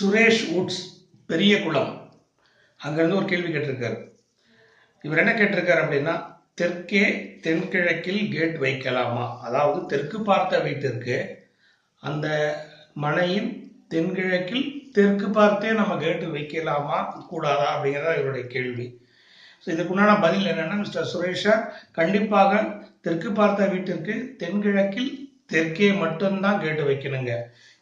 Suresh Woods பெரிய குளம். அங்கேருந்து ஒரு கேள்வி கேட்டிருக்காரு. இவர் என்ன கேட்டிருக்காரு அப்படின்னா தெற்கே தென்கிழக்கில் கேட் வைக்கலாமா? அதாவது தெற்கு பார்த்த வீட்டிற்கு அந்த மனையின் தென்கிழக்கில் தெற்கு பார்த்தே நம்ம கேட்டு வைக்கலாமா கூடாதா அப்படிங்கிறதா இவருடைய கேள்வி. ஸோ இதுக்குண்டான பதில் என்னன்னா மிஸ்டர் சுரேஷா கண்டிப்பாக தெற்கு பார்த்த வீட்டிற்கு தென்கிழக்கில் தெற்கே மட்டும்தான் கேட்டு வைக்கணுங்க.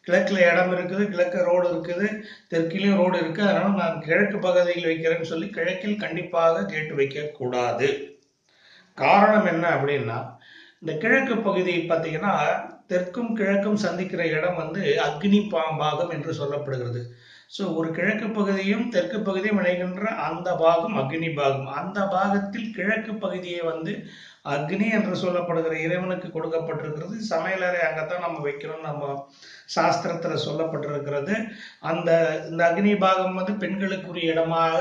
கிழக்கில் இடம் இருக்குது கிழக்கு ரோடு இருக்குது தெற்கிலையும் ரோடு இருக்கு. அதனால நான் கிழக்கு பகுதியில் வைக்கிறேன்னு சொல்லி கிழக்கில் கண்டிப்பாக கேட்டு வைக்க கூடாது காரணம் என்ன அப்படின்னா இந்த கிழக்கு பகுதி பார்த்தீங்கன்னா தெற்கும் கிழக்கும் சந்திக்கிற இடம் வந்து அக்னி பாம்பாகம் என்று சொல்லப்படுகிறது. ஸோ ஒரு கிழக்கு பகுதியும் தெற்கு பகுதியும் இணைகின்ற அந்த பாகம் அக்னி பாகம். அந்த பாகத்தில் கிழக்கு பகுதியை வந்து அக்னி என்று சொல்லப்படுகிற இறைவனுக்கு கொடுக்கப்பட்டிருக்கிறது. சமையலறை அங்கத்தான் நம்ம வைக்கிறோம் நம்ம சாஸ்திரத்தில் சொல்லப்பட்டிருக்கிறது. அந்த இந்த அக்னி பாகம் வந்து பெண்களுக்குரிய இடமாக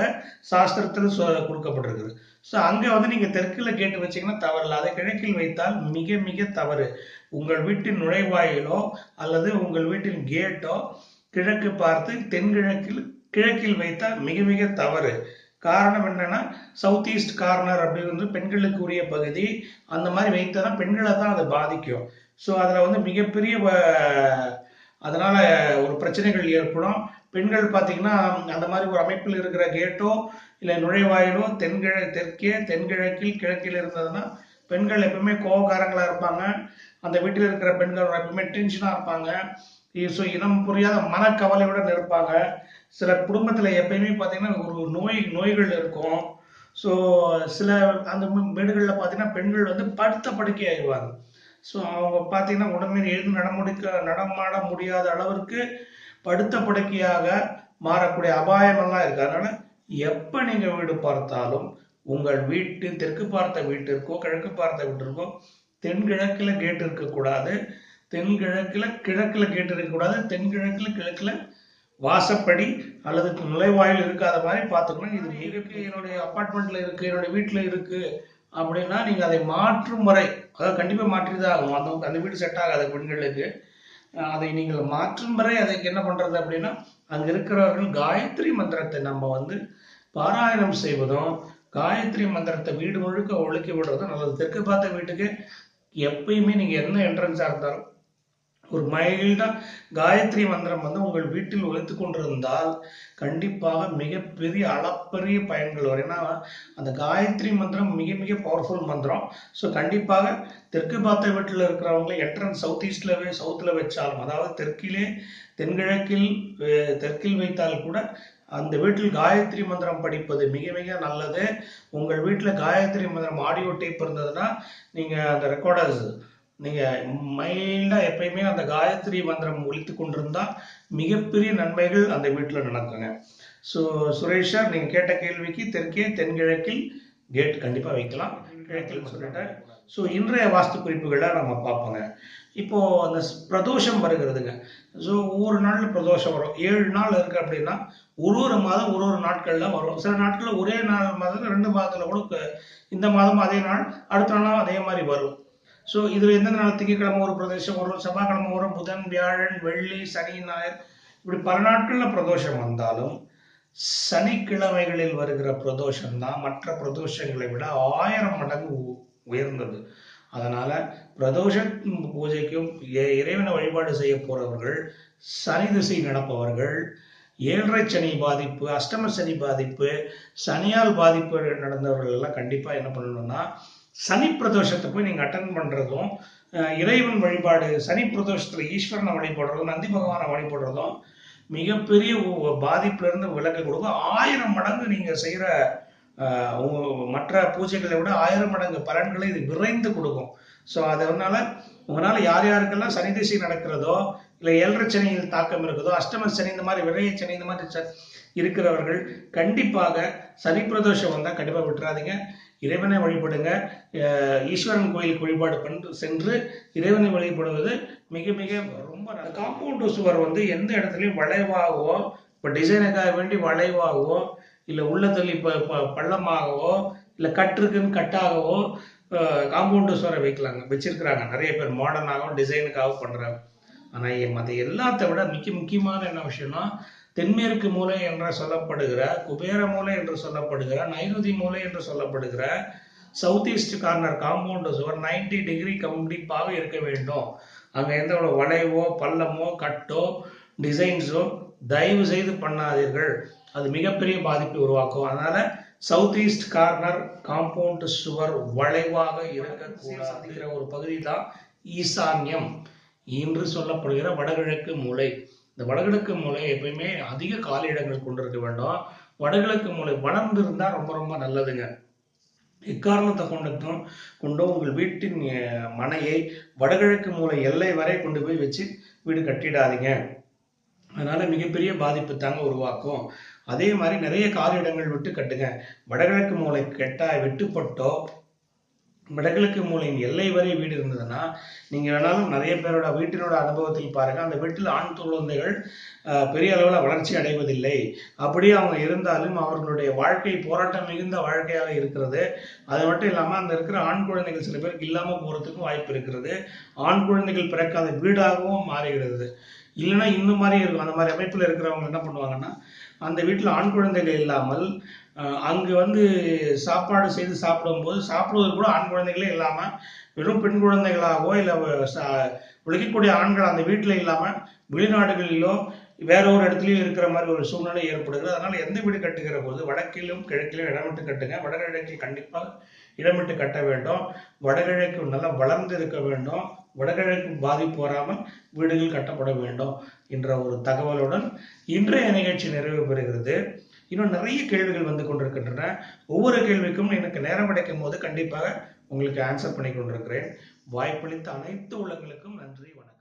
சாஸ்திரத்தில் சொ கொடுக்கப்பட்டிருக்குது ஸோ அங்கே வந்து நீங்கள் தெற்கில் கேட்டு வச்சீங்கன்னா தவறில்ல. அதை கிழக்கில் வைத்தால் மிக மிக தவறு. உங்கள் வீட்டின் நுழைவாயிலோ அல்லது உங்கள் வீட்டின் கேட்டோ கிழக்கு பார்த்து தென்கிழக்கில் கிழக்கில் வைத்தால் மிக மிக தவறு. காரணம் என்னன்னா சவுத் ஈஸ்ட் கார்னர் அப்படிங்கிறது பெண்களுக்கு உரிய பகுதி. அந்த மாதிரி வைத்தனா பெண்களை தான் அதை பாதிக்கும். ஸோ அதில் வந்து மிகப்பெரிய வ- அதனால ஒரு பிரச்சனைகள் ஏற்படும். பெண்கள் பார்த்தீங்கன்னா அந்த மாதிரி ஒரு அமைப்பில் இருக்கிற கேட்டோ இல்லை நுழைவாயிலோ தென்கிழ தெற்கே தென்கிழக்கில் கிழக்கில் இருந்ததுன்னா பெண்கள் எப்பவுமே கோபக்காரங்களாக இருப்பாங்க. அந்த வீட்டில் இருக்கிற பெண்கள் எப்பவுமே டென்ஷனாக இருப்பாங்க. ஸோ இனம் புரியாத மனக்கவலையுடன் இருப்பாங்க. சில குடும்பத்தில் எப்பயுமே பார்த்தீங்கன்னா ஒரு நோய் நோய்கள் இருக்கும். ஸோ சில அந்த வீடுகளில் பார்த்தீங்கன்னா பெண்கள் வந்து படுத்த படுக்கை ஆயிடுவாங்க. ஸோ அவங்க பார்த்தீங்கன்னா உடம்பில் எழுந்து நடமுடிக்க நடமாட முடியாத அளவிற்கு படுத்த படுக்கையாக மாறக்கூடிய அபாயமெல்லாம் இருக்கு. அதனால எப்போ நீங்கள் வீடு பார்த்தாலும் உங்கள் வீட்டு தெற்கு பார்த்த வீட்டிற்கோ கிழக்கு பார்த்த வீட்டிற்கோ தென்கிழக்கில் கேட் இருக்கக்கூடாது. தென்கிழக்கில் கிழக்கில் கேட்டிருக்கக்கூடாது தென்கிழக்கில் கிழக்கில் வாசப்படி அல்லது நுழைவாயில் இருக்காத மாதிரி பார்த்துக்கணும். இது இருக்கு என்னுடைய அப்பார்ட்மெண்ட்டில் இருக்குது என்னுடைய வீட்டில் இருக்குது அப்படின்னா நீங்கள் அதை மாற்றும் முறை அதாவது கண்டிப்பாக மாற்றி தான் ஆகும் அந்த அந்த வீடு செட் ஆகாது பெண்களுக்கு அதை நீங்கள் மாற்றும் முறை அதுக்கு என்ன பண்ணுறது அப்படின்னா அங்கே இருக்கிறவர்கள் காயத்ரி மந்திரத்தை நம்ம வந்து பாராயணம் செய்வதும் காயத்ரி மந்திரத்தை வீடு முழுக்க ஒழுக்கி விடுறதும் நல்லது. தெற்கு பார்த்த வீட்டுக்கு எப்பயுமே நீங்கள் என்ன என்ட்ரன்ஸாக இருந்தாலும் ஒரு மைல்டா காயத்ரி மந்திரம் வந்து உங்கள் வீட்டில் ஒழித்து கொண்டிருந்தால் கண்டிப்பாக மிகப்பெரிய அளப்பரிய பயன்கள் வரும். ஏன்னா அந்த காயத்ரி மந்திரம் மிக மிக பவர்ஃபுல் மந்திரம். ஸோ கண்டிப்பாக தெற்கு பார்த்த வீட்டில் இருக்கிறவங்களை என்ட்ரன்ஸ் சவுத் ஈஸ்ட்ல சவுத்தில் வச்சாலும் அதாவது தெற்கிலே தென்கிழக்கில் தெற்கில் வைத்தால் கூட அந்த வீட்டில் காயத்ரி மந்திரம் படிப்பது மிக மிக நல்லது. உங்கள் வீட்டில் காயத்ரி மந்திரம் ஆடியோ டேப் இருந்ததுன்னா நீங்கள் அந்த ரெக்கார்டர்ஸ் நீங்கள் மைல்டாக எப்பயுமே அந்த காயத்ரி மந்திரம் ஒழித்து கொண்டிருந்தா மிகப்பெரிய நன்மைகள் அந்த வீட்டில் நடக்குங்க ஸோ சுரேஷா நீங்கள் கேட்ட கேள்விக்கு தெற்கே தென்கிழக்கில் கேட் கண்டிப்பாக வைக்கலாம். கிழக்கில் சொல்லிட்டேன் ஸோ இன்றைய வாஸ்து குறிப்புகளை நம்ம பார்ப்போங்க. இப்போ அந்த ஸ்- பிரதோஷம் வருகிறதுங்க. ஸோ ஒவ்வொரு நாளில் பிரதோஷம் வரும். ஏழு நாள் இருக்கு அப்படின்னா ஒரு ஒரு மாதம் ஒரு ஒரு நாட்களில் வரும். சில நாட்களில் ஒரே நாள் மாதத்தில் ரெண்டு மாதத்தில் கூட இந்த மாதம் அதே நாள் அடுத்த நாளும் அதே மாதிரி வரும். ஸோ இதில் எந்தெந்த நாள் திங்கக்கிழமை ஒரு பிரதோஷம் வரும்? செவ்வாய்க்கிழமை வரும். புதன் வியாழன் வெள்ளி சனி ஞாயிறு. இப்படி பல நாட்களில் பிரதோஷம் வந்தாலும் சனிக்கிழமைகளில் வருகிற பிரதோஷம் தான் மற்ற பிரதோஷங்களை விட ஆயிரம் மடங்கு உ- உயர்ந்தது. அதனால பிரதோஷ பூஜைக்கும் இ- இறைவனை வழிபாடு செய்ய போறவர்கள் சனி திசை நடப்பவர்கள் ஏழரை சனி பாதிப்பு அஷ்டம சனி பாதிப்பு சனியால் பாதிப்பு நடந்தவர்கள் எல்லாம் கண்டிப்பா என்ன பண்ணணும்னா சனி பிரதோஷத்தை போய் நீங்கள் அட்டன் பண்ணுறதும் இறைவன் வழிபாடு சனி பிரதோஷத்தில் ஈஸ்வரனை வழிபடுறதும் நந்தி பகவானை வழிபடுறதும் மிகப்பெரிய பாதிப்புலேருந்து பாதிப்புல விலக்கு கொடுக்கும். ஆயிரம் மடங்கு நீங்கள் செய்கிற மற்ற பூஜைகளை விட ஆயிரம் மடங்கு பலன்களை இது விரைந்து கொடுக்கும். ஸோ அதனால உங்களால் யார் யாருக்கெல்லாம் சனி திசை நடக்கிறதோ இல்லை ஏழரை சனியில் தாக்கம் இருக்குதோ அஷ்டம சனி இந்த மாதிரி விரைய சனி இந்த மாதிரி ச- இருக்கிறவர்கள் கண்டிப்பாக சனி பிரதோஷம் வந்தால் கண்டிப்பாக விட்டுறாதீங்க. இறைவனை வழிபடுங்க. ஈஸ்வரன் கோயிலுக்கு வழிபாடு பண்ணு சென்று இறைவனை வழிபடுவது மிக மிக ரொம்ப காம்பவுண்ட் சுவர் வந்து எந்த இடத்துலையும் வளைவாகவோ இப்போ டிசைனுக்காக வேண்டி வளைவாகவோ இல்லை உள்ளத்தில் இப்போ பள்ளமாகவோ இல்லை கட்டுருக்குன்னு கட்டாகவோ காம்பவுண்டு சுவரை வைக்கலாங்க. வச்சிருக்கிறாங்க. நிறைய பேர் மாடர்னாகவும் டிசைனுக்காகவும் பண்ணுறாங்க ஆனால் மற்ற எல்லாத்த விட மிக முக்கியமான என்ன விஷயம்னா தென்மேற்கு மூலை என்று சொல்லப்படுகிற குபேர மூலை என்று சொல்லப்படுகிற நைருதி மூலை என்று சொல்லப்படுகிற சவுத் ஈஸ்ட் கார்னர் காம்பவுண்டு சுவர் 90 டிகிரி கண்டிப்பாக இருக்க வேண்டும். அங்கே எந்த ஒரு வளைவோ பள்ளமோ கட்டோ டிசைன்ஸோ தயவு செய்து பண்ணாதீர்கள். அது மிகப்பெரிய பாதிப்பை உருவாக்கும். அதனால சவுத் ஈஸ்ட் கார்னர் காம்பவுண்டு சுவர் வளைவாக இருக்கக்கூடாதுங்கிற ஒரு பகுதி தான் ஈசான்யம். என்று சொல்லப்படுகிற வடகிழக்கு மூலை. இந்த வடகிழக்கு மூலை எப்பயுமே அதிக காலி இடங்கள் கொண்டிருக்க வேண்டும். வடகிழக்கு மூலை வளர்ந்து இருந்தா ரொம்ப ரொம்ப நல்லதுங்க. எக்காரணத்தை கொண்டும் கொண்டும் உங்கள் வீட்டின் மனையை வடகிழக்கு மூலை எல்லை வரை கொண்டு போய் வச்சு வீடு கட்டிடாதீங்க. அதனால மிகப்பெரிய பாதிப்பு தாங்க உருவாக்கும். அதே மாதிரி நிறைய காலி இடங்கள் விட்டு கட்டுங்க. வடகிழக்கு மூலை கெட்டா வெட்டுப்பட்டோ வடகிழக்கு மூலையின் எல்லை வரை வீடு இருந்ததுன்னா நீங்க வேணாலும் நிறைய பேரோட வீட்டினோட அனுபவத்தில் பாருங்க. அந்த வீட்டில் ஆண் குழந்தைகள் பெரிய அளவில் வளர்ச்சி அடைவதில்லை. அப்படியே அவங்க இருந்தாலும் அவர்களுடைய வாழ்க்கை போராட்டம் மிகுந்த வாழ்க்கையாக இருக்கிறது. அது மட்டும் இல்லாமல் அந்த இருக்கிற ஆண் குழந்தைகள் சில பேருக்கு இல்லாமல் போகிறதுக்கும் வாய்ப்பு இருக்கிறது. ஆண் குழந்தைகள் பிறக்காத வீடாகவும் மாறுகிறது. இல்லைன்னா இன்னும் மாதிரி இருக்கும். அந்த மாதிரி அமைப்பில் இருக்கிறவங்க என்ன பண்ணுவாங்கன்னா அந்த வீட்டில் ஆண் குழந்தைகள் இல்லாமல் அங்கு வந்து சாப்பாடு செய்து சாப்பிடும்போது சாப்பிடுவது கூட ஆண் குழந்தைகளே இல்லாமல் வெறும் பெண் குழந்தைகளாகவோ இல்லை உழைக்கக்கூடிய ஆண்கள் அந்த வீட்டில் இல்லாமல் வெளிநாடுகளிலோ வேற ஒரு இடத்துலையும் இருக்கிற மாதிரி ஒரு சூழ்நிலை ஏற்படுகிறது. அதனால் எந்த வீடு கட்டுகிற போது வடக்கிலும் கிழக்கிலும் இடமிட்டு கட்டுங்க. வடகிழக்கில் கண்டிப்பாக இடமிட்டு கட்ட வேண்டும். வடகிழக்கு நல்லா வளர்ந்து இருக்க வேண்டும். வடகிழக்கு பாதிப்பு வராமல் வீடுகள் கட்டப்பட வேண்டும் என்ற ஒரு தகவலுடன் இன்றைய நிகழ்ச்சி நிறைவு பெறுகிறது. இன்னும் நிறைய கேள்விகள் வந்து கொண்டிருக்கின்றன. ஒவ்வொரு கேள்விக்கும் எனக்கு நேரம் கிடைக்கும் போது கண்டிப்பாக உங்களுக்கு ஆன்சர் பண்ணி கொண்டிருக்கிறேன் வாய்ப்பளித்த அனைத்து உலகங்களுக்கும் நன்றி வணக்கம்.